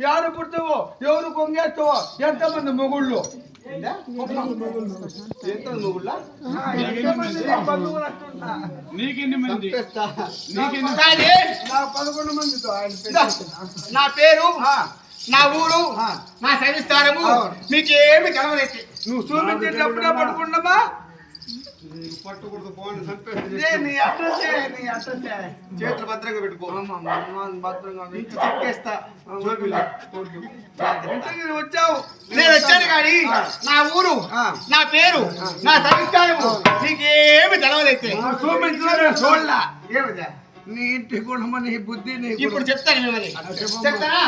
నీ గోత్రము ఎవరు కొంగేస్తావో ఎంతమంది మొగుళ్ళు పదకొండు మందితో నా పేరు నా ఊరు. నా సవిస్తారము అవును. మీకేమి తెలవలేదు నువ్వు చూపించేటప్పుడే పడుకుండమా నీ అడ్రస్ నీ అడ్రస్ చేతులు భద్రంగా పెట్టుకో. భద్రంగా వచ్చావు. నేను వచ్చాను కానీ నా ఊరు. నా పేరు నా సవిస్తారము నీకేమి చూడలా. ఏమిదా నీ ఇంటి గుణము నీ బుద్ధి నీ. ఇప్పుడు చెప్తాను. చెప్తారా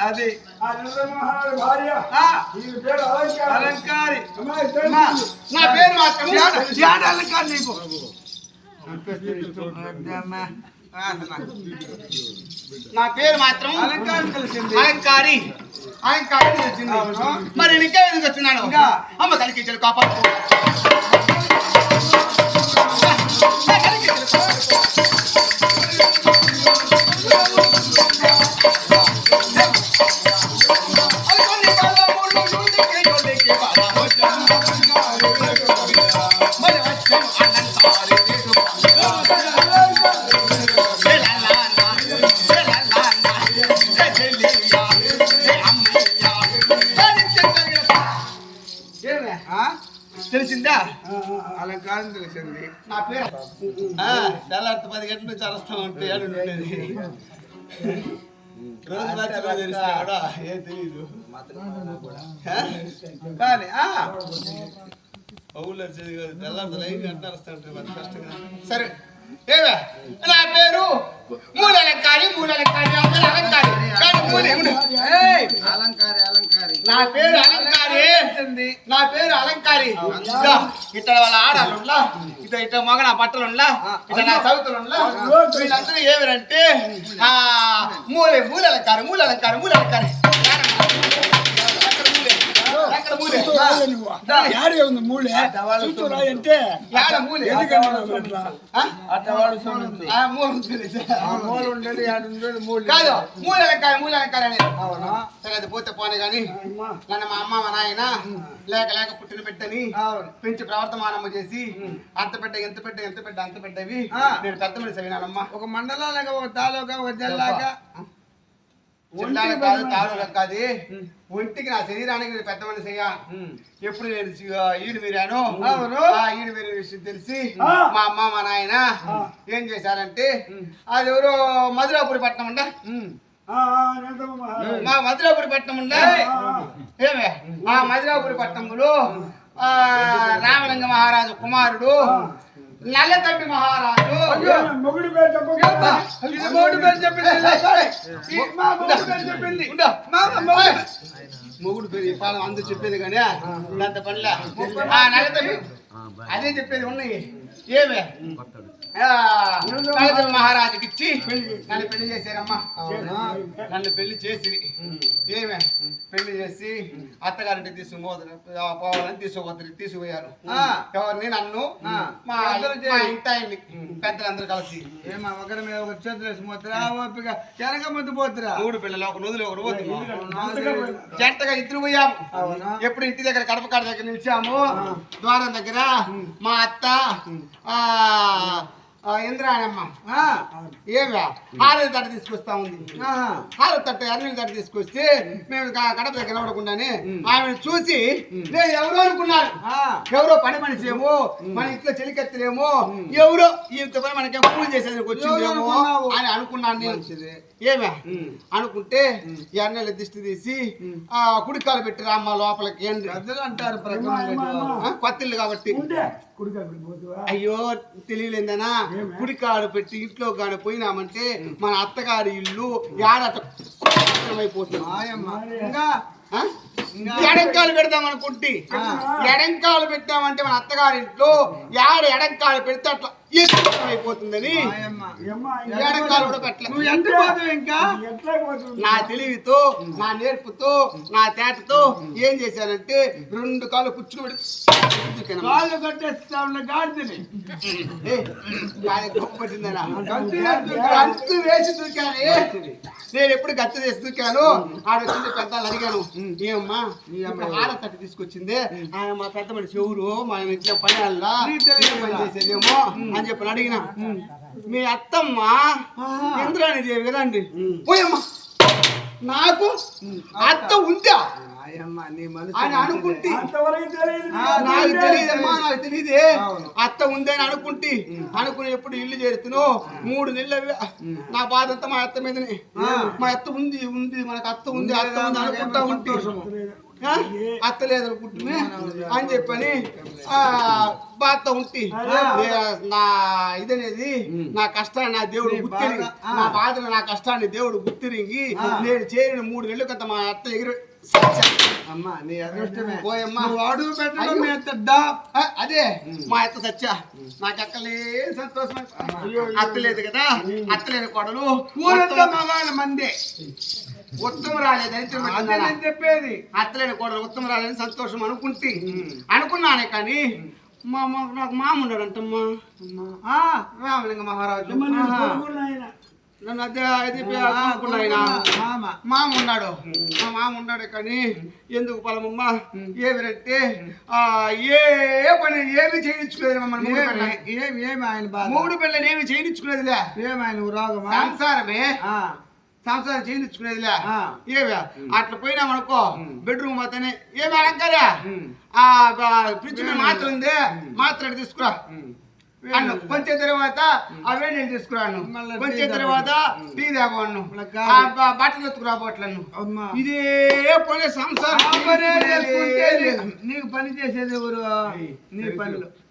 అది. అలంకారం. నా పేరు అలంకారి నీకు. నా పేరు మాత్రం అలంకారం తెలిసింది అలంకారి. అలంకారి అవును. మరి ఇంకా ఎందుకు వచ్చినాను ఇంకా? అమ్మ కలికి చెడు కాపాడు ఏమే? తెలిసిందా అలంకారం తెలిసింది నా పేరు తెల్లారితే పది గంటల నుంచి అరస్తా ఉంటే అని ఉండేది కానీ ఆ, ఊళ్ళో వచ్చేది కాదు. తెల్లారితే లైన్ మరి కష్టంగా సరే. ఏమే? నా పేరు? అలంకారి. మూలే అలంకారి. తెలిసింది నా పేరు అలంకారి. ఇదా, ఇట్లా వాళ్ళ ఆడాలుండ్లా ఇట్లా ఇట్లా మగ నా బట్టలుండ్లా ఇట్లా నా సౌతులుండ్లా. వీళ్ళందరూ ఏమిరంటే ఆ మూలే మూల అలంకారి మూల అలంకారి మూల యాడే ఉంది మూలే అంటే కాదు సరే అది పోతే పోనీ కానీ నన్ను మా అమ్మ మా నాయన లేక లేక పుట్టిన అవును పెంచి ప్రవర్తమానము చేసి అంత పెద్ద ఎంత పెద్ద ఎంత పెద్ద అంత ఆ. నేను పెద్ద మనిషి ఒక మండలాలుగా ఒక తాలూకా ఒక జిల్లాగా జిల్లాలకు కాదు తాళూలకు కాదు. ఒంటికి నా శరీరానికి నేను పెద్ద మనిషి అయ్యా ఎప్పుడు నేను ఈడు మీరాను? అవును. ఆ. ఈడు మీరే విషయం తెలిసి మా అమ్మ మా నాయన ఏం చేశారంటే అది ఎవరో మధురాపురి పట్నం ఉండ మా మధురాపురి పట్నం ఉండ ఏమే? ఆ మధురాపురి పట్టణంలో ఆ రామలింగ మహారాజు కుమారుడు నల్లతప్పి మహారాజు. మొగుడు పేరు చెప్పింది పేరు మొగుడు పేరు అందరూ చెప్పేది కానీ అంత పనిలే. అదే చెప్పేది ఉన్నాయి. ఏమే? మహారాజుకి ఇచ్చి నన్ను పెళ్ళి చేశారమ్మా. నన్ను పెళ్ళి చేసి ఏమే? పెళ్ళి చేసి అత్తగారింటికి తీసుకుపోతారు పోవాలని తీసుకుపోతారు తీసుకుపోయారు. ఆ. ఎవరిని? నన్ను. మా ఇంటి ఆయన్ని పెద్దలందరూ కలిసి. ఏమా ఒకరి మీద ఒక చేతులు వేసి పోతురా ఓపిక. వెనక ముందు పోతురా? మూడు పిల్లలు ఒక నదులు ఒకరు పోతున్నాం జంటగా ఇద్దరు పోయాము. అవునా? ఎప్పుడు ఇంటి దగ్గర కడప కాడ దగ్గర నిలిచాము. ద్వారం దగ్గర మా అత్త ఆ, ఏమే? తట్ట తీసుకొస్తా ఉంది. హారతి తట్ట ఎర్రని తట్ట తీసుకొస్తే మేము కడప దగ్గర నిలబడకుండానే ఆమెను చూసి ఎవరో అనుకున్నాను ఆ, ఎవరో పని మనిషి ఏమో మన ఇంట్లో చెలికెత్తలేమో ఎవరో ఇంత పని మనకి పూజ చేసేందుకు వచ్చిందేమో? అని అనుకున్నాను నేను. ఏమే? అనుకుంటే ఎన్నెల దిష్టి తీసి ఆ కుడికాలు పెట్టి రామ్మ లోపలికి ఏంటి అంటారు కొత్తిల్లు కాబట్టి. అయ్యో తెలియలేదనా? కుడికాడు పెట్టి ఇంట్లో కాడ పోయినామంటే మన అత్తగారి ఇల్లు ఏడట అయిపోతుంది? ఎడంకాలు పెడదాం అనుకుంటే ఎడంకాలు పెట్టామంటే మన అత్తగారింట్లో యాడ ఎడంకాలు పెడితే అట్లా అయిపోతుందని. ఎడంకాలు కూడా నా తెలివితో నా నేర్పుతో నా తేటతో ఏం చేశానంటే రెండు కాళ్ళు కూర్చుని కాళ్ళు కట్టేస్తా గాడిదని. గంతు వేసి దూకానే నేను ఎప్పుడు గత్తు వేసి దూకాను ఆడ వచ్చింది పెద్దలు అడిగాను. ఏమమ్మా ఇప్పుడు ఆడ తట్టు తీసుకొచ్చింది. ఆయన మా పెద్ద మనిషి ఎవరు? మా పని నీకు తెలియదు పని. చేసేదేమో అని చెప్పి అడిగిన. మీ అత్తమ్మ ఇంద్రాణి దేవి కదండి? పోయమ్మా నాకు అత్త ఉందా? అని అనుకుంటే. అంతవరకు తెలియదు ఆ, నాకు తెలియదమ్మా నాకు తెలియదే. అత్త ఉందని అనుకుంటే. అనుకుని ఎప్పుడు ఇల్లు చేరుతును మూడు నెలలు. నా బాధ అంతా మా అత్త మీదనే. మా అత్త ఉంది ఉంది మనకు అత్త ఉంది అత్త ఉంది అనుకుంటా ఉంటే. ఆ? అత్త లేదు అనుకుంటున్నా అని చెప్పని ఆ, బాధ ఉంటే నే- నా ఇదనేది నా కష్టాన్ని నా దేవుడు గుర్తిరి. నా బాధను నా కష్టాన్ని దేవుడు గుర్తిరింగి. నేను చేరిన మూడు నెలలు కదా మా అత్త ఎగిరి అమ్మ నీ అదృష్టమే. పోయమ్మా పెట్టడం అదే మా అత్త సత్య నాకు అక్కలే సంతోషం. అత్త లేదు కదా అత్త లేని కొడలు. ఊరంతా మగాళ్ళ మందే. ఉత్తమ రాలేదని చెప్పేది. అత్త లేని కొడలు ఉత్తమ రాలేదని సంతోషం అనుకుంటే అనుకున్నానే కానీ మా నాకు మామ ఉన్నాడంటమ్మా. రామలింగ మహారాజు. నన్ను అదే అది అనుకున్నాయన మామ. ఉన్నాడు. మా మామ ఉన్నాడు కానీ ఎందుకు పొలమమ్మ ఏమిరంటే ఆ ఏ పని ఏమి చేయించుకోలేదు మమ్మల్ని ఏమి. ఏమి ఆయన మూడు పిల్లలు ఏమి చేయించుకునేదిలే. ఏమి ఆయన రోగమా? సంసారమే. సంసారం చేయించుకునేదిలే. ఏవే అట్లా పోయినామనుకో బెడ్రూమ్ పోతేనే ఏమి అలంకారా. ఆ ఫ్రిడ్జ్ మీద మాత్ర ఉంది. మాత్ర తీసుకురా. అన్ను కొంచెం తర్వాత ఆ వేడి నీళ్ళు తీసుకురాను కొంచెం తర్వాత టీ కాఫీ. బట్టలు ఎత్తుకురా బట్టలను ఇదే పని సంసారం నీకు పని చేసేది ఎవరు? నీ పనులు.